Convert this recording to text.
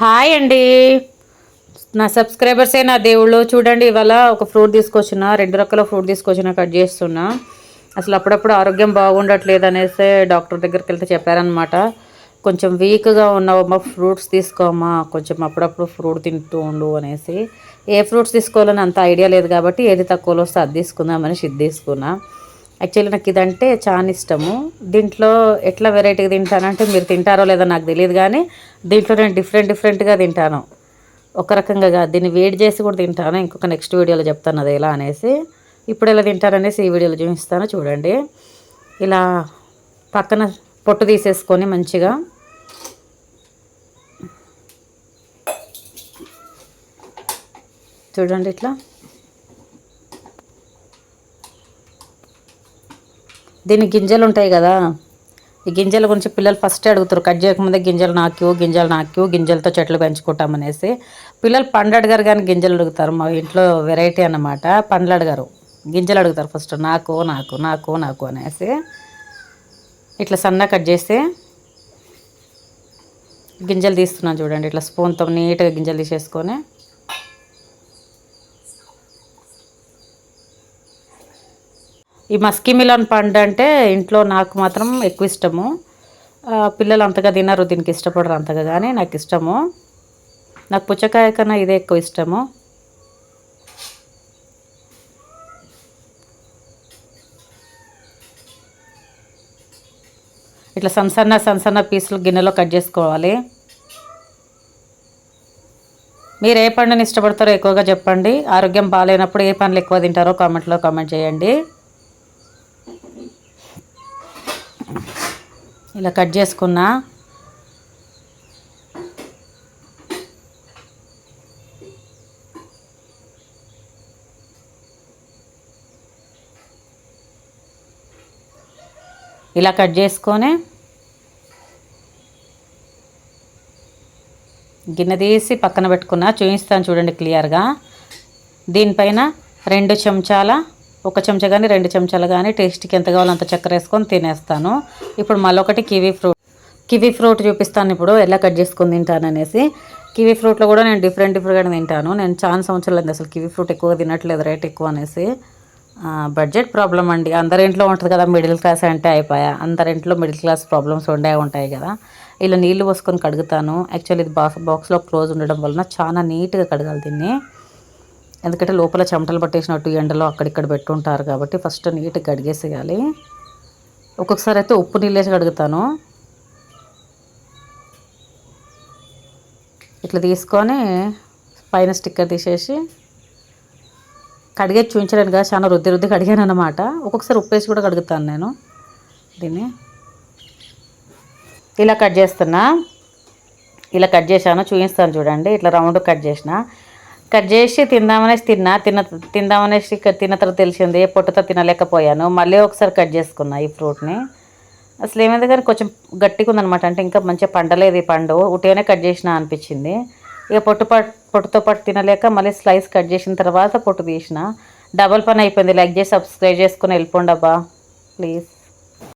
Hi అండి. నా సబ్స్క్రైబర్సే నా దేవుళ్ళు చూడండి ఇవాళ ఒక ఫ్రూట్ తీసుకొచ్చిన రెండు రకాల ఫ్రూట్ తీసుకొచ్చిన కట్ చేస్తున్నా. అసలు అప్పుడప్పుడు ఆరోగ్యం బాగుండట్లేదు అనేసి డాక్టర్ దగ్గరికి వెళ్తే చెప్పారనమాట కొంచెం వీక్గా ఉన్నావమ్మా ఫ్రూట్స్ తీసుకోమ్మా కొంచెం అప్పుడప్పుడు ఫ్రూట్ తింటూ ఉండు అనేసి. ఏ ఫ్రూట్స్ తీసుకోవాలని అంత ఐడియా లేదు కాబట్టి ఏది తక్కువలో వస్తే అది తీసుకుందామని ఇది తీసుకున్నా. యాక్చువల్లీ నాకు ఇదంటే చాలా ఇష్టము. దీంట్లో ఎట్లా వెరైటీగా తింటానంటే మీరు తింటారో లేదో నాకు తెలియదు కానీ దీంట్లో నేను డిఫరెంట్ డిఫరెంట్గా తింటాను. ఒక రకంగా కాదు. దీన్ని వేడి చేసి కూడా తింటాను. ఇంకొక నెక్స్ట్ వీడియోలో చెప్తాను అది ఎలా అనేసి. ఇప్పుడు ఎలా తింటారనేసి ఈ వీడియోలో చూపిస్తాను. చూడండి. ఇలా పక్కన పొట్టు తీసేసుకొని మంచిగా చూడండి ఇట్లా. దీని గింజలు ఉంటాయి కదా. ఈ గింజల గురించి పిల్లలు ఫస్ట్ అడుగుతారు. కట్ చేయకముందే గింజలు నాక్యూ గింజలు నాక్యూ గింజలతో చెట్లు పెంచుకుంటామనేసి పిల్లలు పండ్లు అడగారు కానీ గింజలు అడుగుతారు. మా ఇంట్లో వెరైటీ అన్నమాట. పండ్లు అడగారు. గింజలు అడుగుతారు ఫస్ట్ నాకు నాకు నాకు నాకు అనేసి. ఇట్లా సన్న కట్ చేసి గింజలు తీస్తున్నాను చూడండి. ఇట్లా స్పూన్తో నీట్గా గింజలు తీసేసుకొని ఈ మస్కిమిలన్ పండు అంటే ఇంట్లో నాకు మాత్రం ఎక్కువ ఇష్టము. పిల్లలు అంతగా తినరు దీనికి ఇష్టపడరు అంతగా కానీ నాకు ఇష్టము. నాకు పుచ్చకాయ కన్నా ఇదే ఎక్కువ ఇష్టము. ఇట్లా సన్న సన్న సన్న పీసులు గిన్నెలో కట్ చేసుకోవాలి. మీరు ఏ పండుని ఇష్టపడతారో ఎక్కువగా చెప్పండి. ఆరోగ్యం బాగాలేనప్పుడు ఏ పండ్లు ఎక్కువ తింటారో కామెంట్లో కామెంట్ చేయండి. ఇలా కట్ చేసుకున్నా. ఇలా కట్ చేసుకొని గిన్నె తీసి పక్కన పెట్టుకున్నా. చూపిస్తాను చూడండి క్లియర్గా. దీనిపైన రెండు చెంచాల ఒక చెంచా కానీ రెండు చెంచాలు కానీ టేస్ట్కి ఎంత కావాలో అంత చక్కెర వేసుకొని తినేస్తాను. ఇప్పుడు మళ్ళొకటి కివీ ఫ్రూట్ కివీ ఫ్రూట్ చూపిస్తాను ఇప్పుడు ఎలా కట్ చేసుకొని తింటాను అనేసి. కివీ ఫ్రూట్లో కూడా నేను డిఫరెంట్ డిఫరెంట్గా తింటాను. నేను చాలా సంవత్సరాలు అయింది అసలు కివీ ఫ్రూట్ ఎక్కువ తినట్లేదు రేట్ ఎక్కువ అనేసి. బడ్జెట్ ప్రాబ్లం అండి. అందరి ఇంట్లో ఉంటుంది కదా మిడిల్ క్లాస్ అంటే అయిపోయా. అందరి ఇంట్లో మిడిల్ క్లాస్ ప్రాబ్లమ్స్ ఉండే ఉంటాయి కదా. ఇలా నీళ్ళు పోసుకొని కడుగుతాను. యాక్చువల్లీ ఇది బాక్స్ బాక్స్లో క్లోజ్ ఉండడం వలన చాలా నీట్గా కడగాలి దీన్ని. ఎందుకంటే లోపల చెమటలు పట్టేసినట్టు ఎండలో అక్కడిక్కడ పెట్టుంటారు కాబట్టి ఫస్ట్ నీట్గా కడిగేసేయాలి. ఒక్కొక్కసారి అయితే ఉప్పు నీళ్ళేసి కడుగుతాను. ఇట్లా తీసుకొని పైన స్టిక్కర్ తీసేసి కడిగే చూపించలేను కదా చాలా రుద్ది రుద్ది కడిగాను అనమాట ఒక్కొక్కసారి ఉప్పు వేసి కూడా కడుగుతాను నేను దీన్ని. ఇలా కట్ చేస్తున్నా. ఇలా కట్ చేశాను చూపిస్తాను చూడండి. ఇట్లా రౌండ్ కట్ చేసిన. కట్ చేసి తిందామనేసి తిన్నా తిన్న తిందామనేసి తిన్న తర్వాత తెలిసింది పొట్టుతో తినలేకపోయాను. మళ్ళీ ఒకసారి కట్ చేసుకున్నా ఈ ఫ్రూట్ని. అసలు ఏమైంది కానీ కొంచెం గట్టిగా ఉందనమాట అంటే ఇంకా మంచిగా పండలేదు ఈ పండు. ఉటేనే కట్ చేసిన అనిపించింది. ఇక పొట్టు పొట్టుతో పాటు తినలేక మళ్ళీ స్లైస్ కట్ చేసిన తర్వాత పొట్టు తీసిన. డబల్ పని అయిపోయింది. లైక్ చేసి సబ్స్క్రైబ్ చేసుకుని వెళ్ళిపోండి అబ్బా. ప్లీజ్.